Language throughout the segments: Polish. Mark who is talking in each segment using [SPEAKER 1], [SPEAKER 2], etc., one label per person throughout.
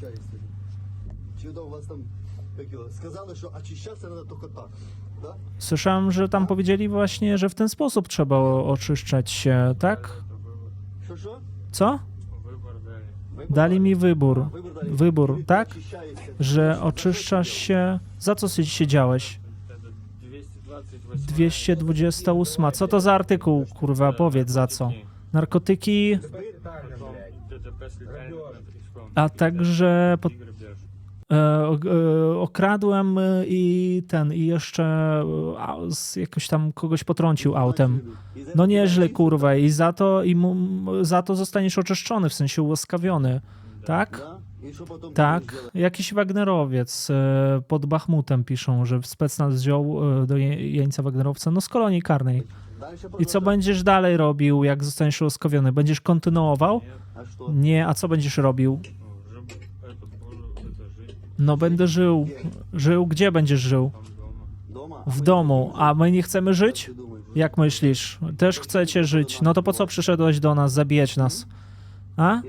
[SPEAKER 1] очищаешься? Чудо у вас там, как его, сказали, что очищаться надо только так, да?
[SPEAKER 2] Słyszałem, że tam powiedzieli właśnie, że w ten sposób trzeba o- oczyszczać się, tak?
[SPEAKER 1] Что-что?
[SPEAKER 2] Co?
[SPEAKER 3] Выбор дали.
[SPEAKER 1] Выбор
[SPEAKER 2] Dali mi wybór.
[SPEAKER 1] Wybór dali.
[SPEAKER 2] Wybór,
[SPEAKER 1] Ty
[SPEAKER 2] tak?
[SPEAKER 1] очищаешься.
[SPEAKER 2] Że oczyszczasz się. Za co sy- siedziałeś?
[SPEAKER 3] Это 228.
[SPEAKER 2] 228. Co to za artykuł, kurwa? Powiedz za co. Narkotyki, A także e, e, okradłem i ten, i jeszcze e, jakoś tam kogoś potrącił autem. No nieźle, kurwa, i za to, i mu, za to zostaniesz oczyszczony, w sensie ułaskawiony, tak? Tak, jakiś Wagnerowiec e, pod Bachmutem piszą, że specnaz wziął e, do jeńca Wagnerowca, no z kolonii karnej. I co będziesz dalej robił, jak zostaniesz łaskowiony? Będziesz kontynuował? Nie, a co będziesz robił? No będę żył. Żył? Gdzie będziesz żył? W domu. A my nie chcemy żyć? Jak myślisz? Też chcecie żyć. No to po co przyszedłeś do nas, zabijać nas? A?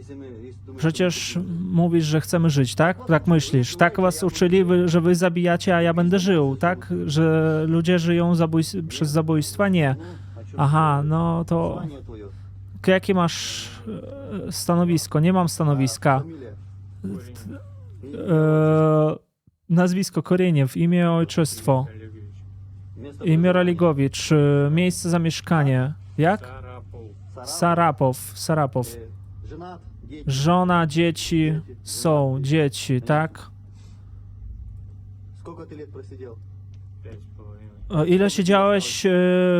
[SPEAKER 2] Przecież mówisz, że chcemy żyć, tak? Tak myślisz. Tak was uczyli, że wy zabijacie, a ja będę żył, tak? Że ludzie żyją zabój... przez zabójstwa? Nie. Aha, no to. Jakie masz e, stanowisko? Nie mam stanowiska. E... Nazwisko Korieniew, imię ojczystwo, imię Religowicz, e, miejsce zamieszkanie. Jak? Sarapow. Sarapow.
[SPEAKER 1] Э, Женат, дети.
[SPEAKER 2] Żona, dzieci są, dzieci, tak?
[SPEAKER 1] Сколько ты лет просидел?
[SPEAKER 3] Пять с половиной.
[SPEAKER 2] O, Ile siedziałeś? E,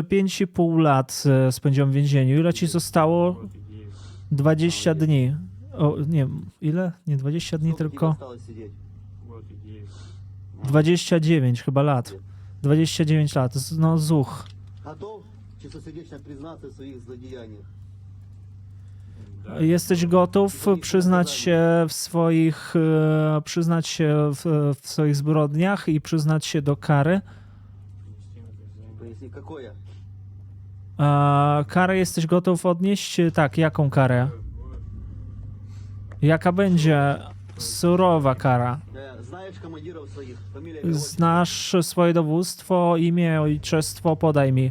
[SPEAKER 2] Pięć i pół lat e, spędziłem w więzieniu. Ile ci zostało?
[SPEAKER 3] Вот и девять.
[SPEAKER 2] 20 dni. O, nie, ile? Nie 20 dni,
[SPEAKER 1] Сколько тебе
[SPEAKER 2] tylko
[SPEAKER 1] осталось siedzieć?
[SPEAKER 3] Вот и девять.
[SPEAKER 2] 29 chyba lat. 29 lat. Z- No zuch.
[SPEAKER 1] Готов чистосердечно признаться в своих злодеяниях?
[SPEAKER 2] Jesteś gotów przyznać się w swoich, e, przyznać się w, w swoich zbrodniach i przyznać się do kary? A karę jesteś gotów odnieść? Tak, jaką karę? Jaka będzie surowa kara? Znasz swoje dowództwo, imię, ojczestwo, podaj mi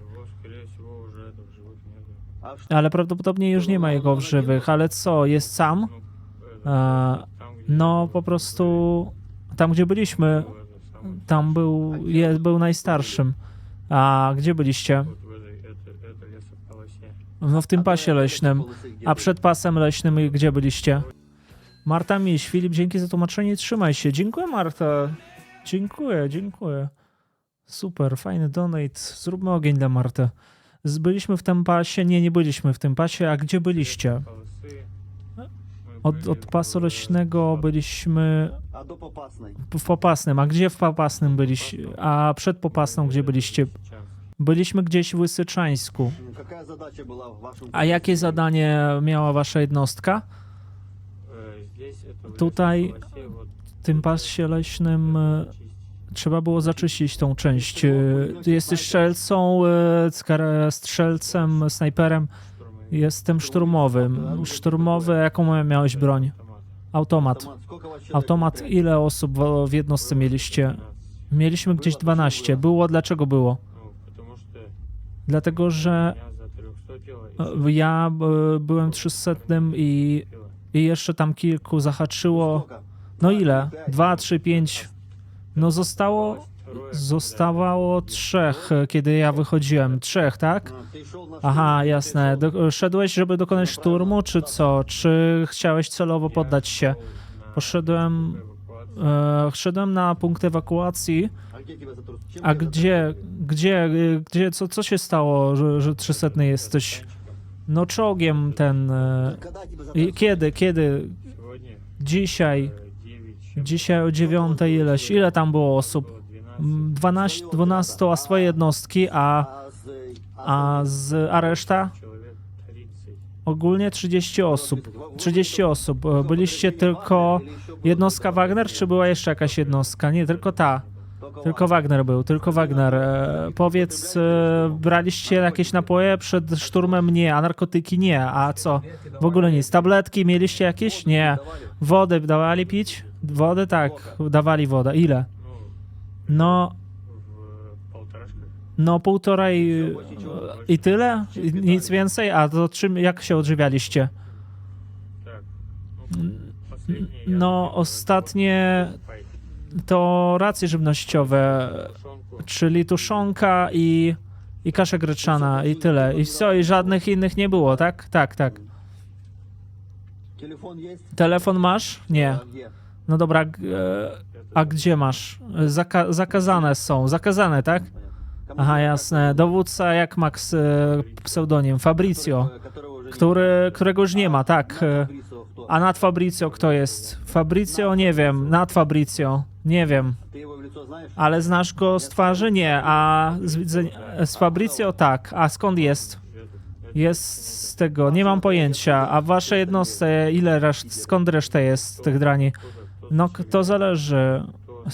[SPEAKER 2] ale prawdopodobnie już nie ma jego w żywych, ale co, jest sam?
[SPEAKER 3] E,
[SPEAKER 2] no po prostu tam, gdzie byliśmy, tam był, je, był najstarszym. A gdzie byliście? No w tym pasie leśnym. A przed pasem leśnym gdzie byliście? Marta Miś, Filip, dzięki za tłumaczenie. Trzymaj się. Dziękuję, Marta. Dziękuję, dziękuję. Super, fajny donate. Zróbmy ogień dla Marty byliśmy w tym pasie, nie, nie byliśmy w tym pasie, a gdzie byliście? Od, od pasu leśnego byliśmy w Popasnym, a gdzie w Popasnym byliście? A przed Popasną gdzie byliście? Byliśmy gdzieś w Łysyczańsku. A jakie zadanie miała wasza jednostka? Tutaj, w tym pasie leśnym trzeba było zaczyścić tą część. E, jesteś strzelcą, e, strzelcem, snajperem. Jestem szturmowym. Szturmowy, jaką miałeś broń? Automat. Automat, ile osób w jednostce mieliście? Mieliśmy gdzieś 12. Było, dlaczego było? Dlatego, że e, ja byłem 300 i, i jeszcze tam kilku zahaczyło. No ile? 2, 3, 5. No zostało, zostało trzech, kiedy ja wychodziłem. Trzech, tak? Aha, jasne. Do, szedłeś, żeby dokonać szturmu, czy co? Czy chciałeś celowo poddać się? Poszedłem, e, szedłem na punkt ewakuacji. A gdzie, gdzie, gdzie, co, co się stało, że, że 300 jesteś? No czołgiem ten... E, kiedy, kiedy? Dzisiaj. Dzisiaj o dziewiątej ileś, ile tam było osób? 12, 12 a swoje jednostki, a, a z a reszta? Ogólnie 30 osób. 30 osób. E, byliście tylko jednostka Wagner, czy była jeszcze jakaś jednostka? Nie, tylko ta. Tylko Wagner był, tylko Wagner. E, powiedz, e, braliście jakieś napoje przed szturmem? Nie, a narkotyki nie, a co? W ogóle nic. Tabletki mieliście jakieś? Nie. Wodę dawali pić? Wodę tak, dawali wodę. Ile? No, no półtorej i tyle? I Nic więcej? A to czym, jak się odżywialiście? No, ostatnie to racje żywnościowe, czyli tuszonka i, i kasza gryczana i tyle. I co, i żadnych innych nie było, tak? Tak, tak. Telefon masz? Nie. No dobra, e, a gdzie masz? Zaka zakazane są, zakazane, tak? Aha, jasne. Dowódca, jak Max e, pseudonim? Fabrizio, który, którego już nie ma, tak. E. A nad Fabrizio kto jest? Fabrizio, nie wiem. Nad Fabrizio, nie wiem. Ale znasz go z twarzy? Nie. A z, widzenia, z Fabrizio tak. A skąd jest? Jest z tego, nie mam pojęcia. A wasze jednostce, ile reszt, skąd reszta jest tych drani? No to zależy.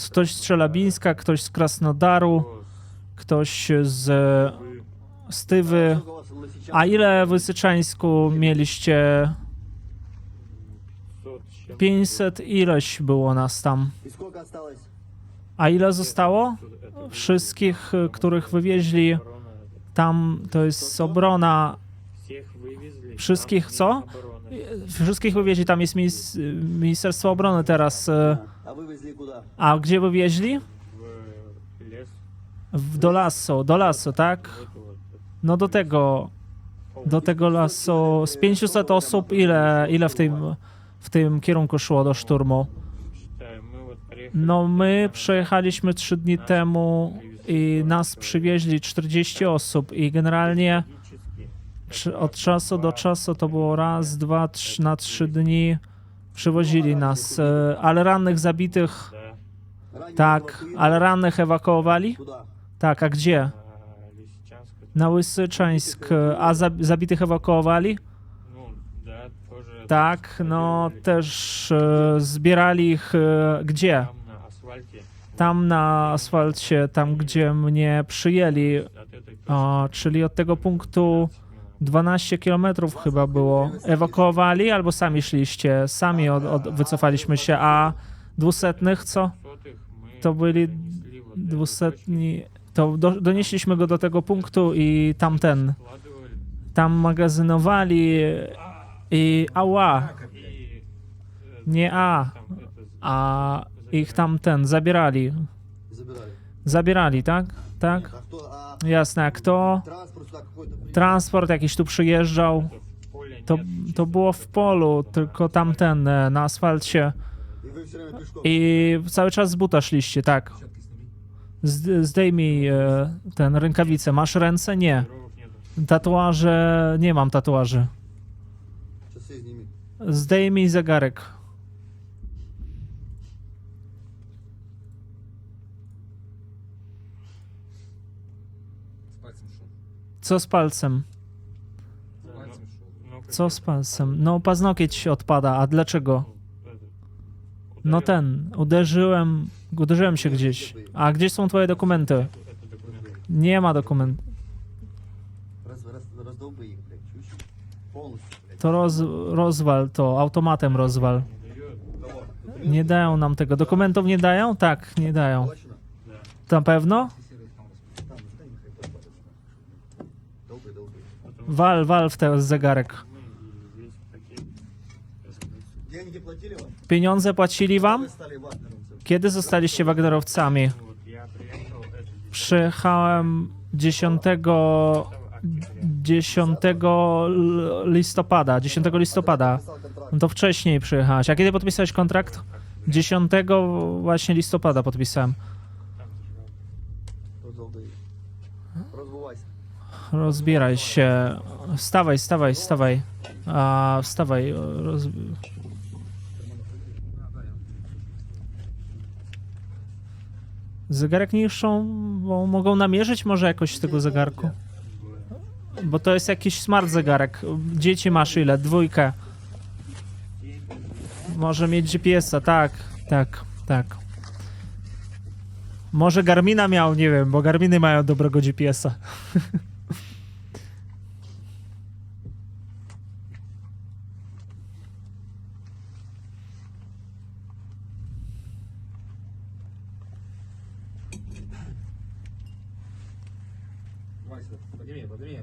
[SPEAKER 2] Ktoś z Czelabińska, ktoś z Krasnodaru, ktoś z Stywy. A ile w Wysyczańsku mieliście?
[SPEAKER 3] 500
[SPEAKER 2] ileś było nas tam. A ile zostało? Wszystkich, których wywieźli tam, to jest obrona. Wszystkich co? Wszystkich wywieźli, tam jest Ministerstwo Obrony teraz.
[SPEAKER 1] E,
[SPEAKER 2] a gdzie wywieźli? W, do lasu, do lasu, tak? No do tego, do tego lasu. Z 500 osób ile, ile w tym, w tym kierunku szło do szturmu? No my przejechaliśmy 3 dni temu i nas przywieźli 40 osób i generalnie od czasu do czasu to było raz, dwa, trzy, na trzy dni przywozili nas, e, ale rannych zabitych, tak, ale rannych ewakuowali? Tak, a gdzie? Na Łysyczańsk, e, a zabitych ewakuowali? Tak, no też e, zbierali ich gdzie? Tam na asfalcie, tam gdzie mnie przyjęli, czyli od tego punktu 12 kilometrów chyba było. Ewakowali albo sami szliście? Sami od, od, wycofaliśmy się, a dwusetnych co? To byli dwusetni... To do, donieśliśmy go do tego punktu i tamten. Tam magazynowali i ała. Nie a. A ich tamten zabierali. Zabierali, tak? tak? Jasne,
[SPEAKER 1] Jak to
[SPEAKER 2] Transport jakiś tu przyjeżdżał. To, to było w polu, tylko tamten e, na asfalcie. I cały czas z buta szliście, tak. Zdejmij e, ten rękawice. Masz ręce? Nie. Tatuaże? Nie mam tatuaży. Zdejmij zegarek. Co z palcem? Co z palcem? No, paznokieć odpada, a dlaczego? No ten, uderzyłem, uderzyłem się gdzieś. A gdzie są twoje dokumenty? Nie ma dokumentów. To roz, rozwal to, automatem rozwal. Nie dają nam tego. Dokumentów nie dają? Tak, nie dają. Na pewno? Wal, wal w ten zegarek. Pieniądze płacili wam? Kiedy zostaliście Wagnerowcami? Przyjechałem 10, 10 listopada. 10 listopada. No to wcześniej przyjechałeś. A kiedy podpisałeś kontrakt? 10 właśnie listopada podpisałem. Rozbieraj się. Wstawaj, wstawaj, wstawaj. A, wstawaj. Roz... Zegarek niższą, bo mogą namierzyć może jakoś z tego zegarku. Bo to jest jakiś smart zegarek. Dzieci masz ile? Dwójkę. Może mieć GPS-a, tak, tak, tak. Może Garmina miał, nie wiem, bo Garminy mają dobrego GPS-a.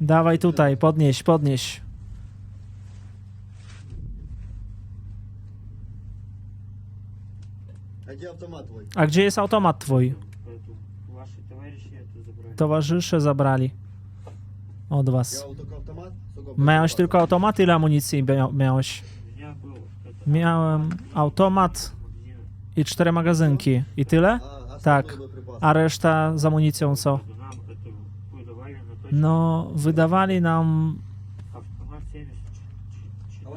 [SPEAKER 2] Dawaj tutaj, podnieś, podnieś.
[SPEAKER 1] А где автомат твой?
[SPEAKER 2] A gdzie jest automat twój?
[SPEAKER 3] Поэтому Ваши товарищи это забрали.
[SPEAKER 2] Towarzysze zabrali od
[SPEAKER 1] Я
[SPEAKER 2] was.
[SPEAKER 1] вот только автомат. Сколько
[SPEAKER 2] Miałeś
[SPEAKER 1] боеприпасов?
[SPEAKER 2] tylko automat? Ile amunicji mia- miałeś?
[SPEAKER 3] У меня был это
[SPEAKER 2] Miałem automat
[SPEAKER 3] магазин.
[SPEAKER 2] i cztery magazynki. I tyle?
[SPEAKER 1] А,
[SPEAKER 2] Так.
[SPEAKER 1] остальные боеприпасы?
[SPEAKER 2] A reszta z amunicją co? no wydawali nam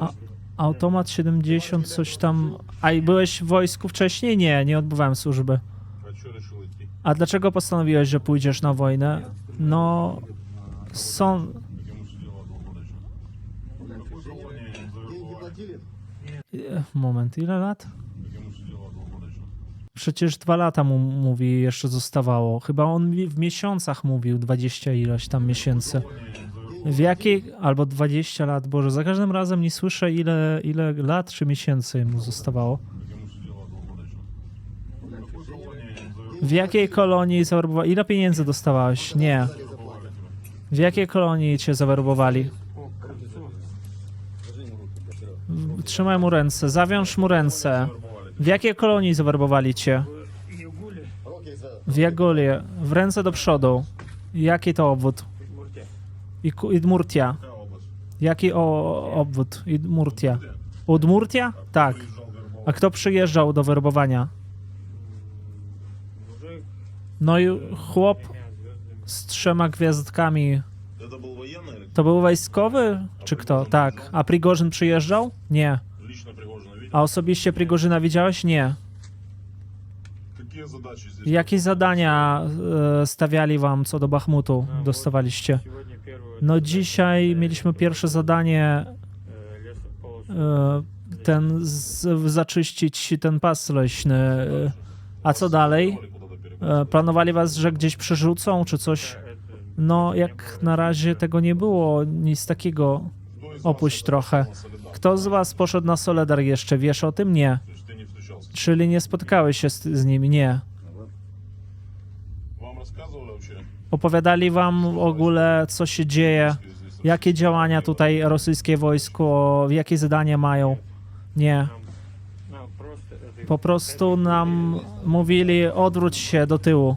[SPEAKER 2] a, automat 70, coś tam. A i byłeś w wojsku wcześniej? Nie, nie odbywałem służby. A dlaczego postanowiłeś, że pójdziesz na wojnę? No, są. Moment, ile lat? Przecież dwa lata mu mówi, jeszcze zostawało. Chyba on w miesiącach mówił 20 ilość tam miesięcy. W jakiej? Albo 20 lat, Boże, za każdym razem nie słyszę ile, ile lat czy miesięcy mu zostawało. W jakiej kolonii zawerbowali? Ile pieniędzy dostawałeś? Nie. W jakiej kolonii cię zawerbowali? Trzymaj mu ręce, zawiąż mu ręce. W jakiej kolonii zwerbowali cię? W Jagulię. W ręce do przodu. Jaki to obwód? Idmurtia. Jaki o, obwód? Idmurtia. Udmurtia? Tak. A kto przyjeżdżał do werbowania? No i chłop z trzema gwiazdkami. To był wojskowy? Czy kto? Tak. A Prigorzyn przyjeżdżał? Nie. A osobiście Prigorzyna widziałeś? Nie. Jakie zadania e, stawiali wam co do Bachmutu? Dostawaliście? No dzisiaj mieliśmy pierwsze zadanie e, ten z, zaczyścić ten pas leśny. E, a co dalej? Planowali was, że gdzieś przerzucą czy coś? No jak na razie tego nie było, nic takiego. Opuść trochę. Kto z was poszedł na Soledar jeszcze? Wiesz o tym? Nie. Czyli nie spotkałeś się z, z? Nie. Opowiadali wam w ogóle, co się dzieje, jakie działania tutaj rosyjskie wojsko, jakie zadanie mają? Nie. Po prostu nam mówili, odwróć się do tyłu.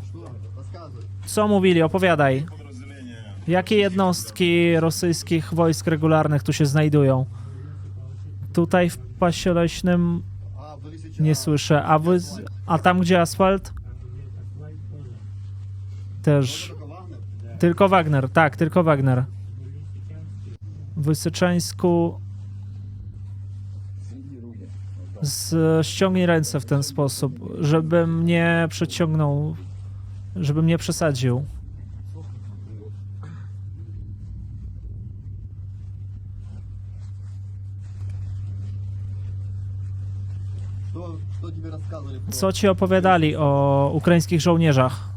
[SPEAKER 2] Co mówili? Opowiadaj. Jakie jednostki rosyjskich wojsk regularnych tu się znajdują? Tutaj w pasie leśnym nie słyszę. A, wy, a tam, gdzie asfalt? Też. Tylko Wagner, tak, tylko Wagner. W Wysyczańsku z, ściągnij ręce w ten sposób, żebym nie przeciągnął, żebym nie przesadził. co ci opowiadali o ukraińskich żołnierzach?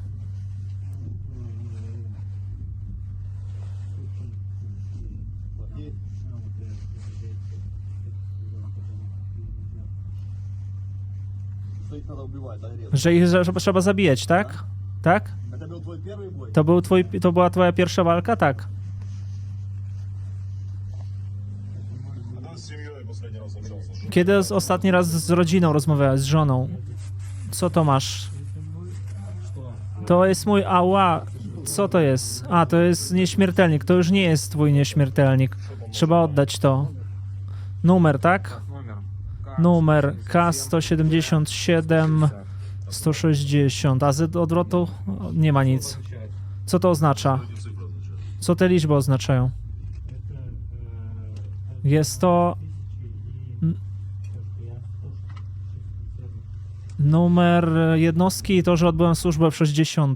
[SPEAKER 2] Że ich trzeba zabijać, tak? Tak? To, był twój, to była twoja pierwsza walka? Tak. Kiedy ostatni raz z rodziną rozmawiałeś, z żoną? Co to masz? To jest mój ała. Co to jest? A, to jest nieśmiertelnik. To już nie jest twój nieśmiertelnik. Trzeba oddać to. Numer, tak? Numer K177 160. A z odwrotu nie ma nic. Co to oznacza? Co te liczby oznaczają? Jest to numer jednostki to, że odbyłem służbę w 60.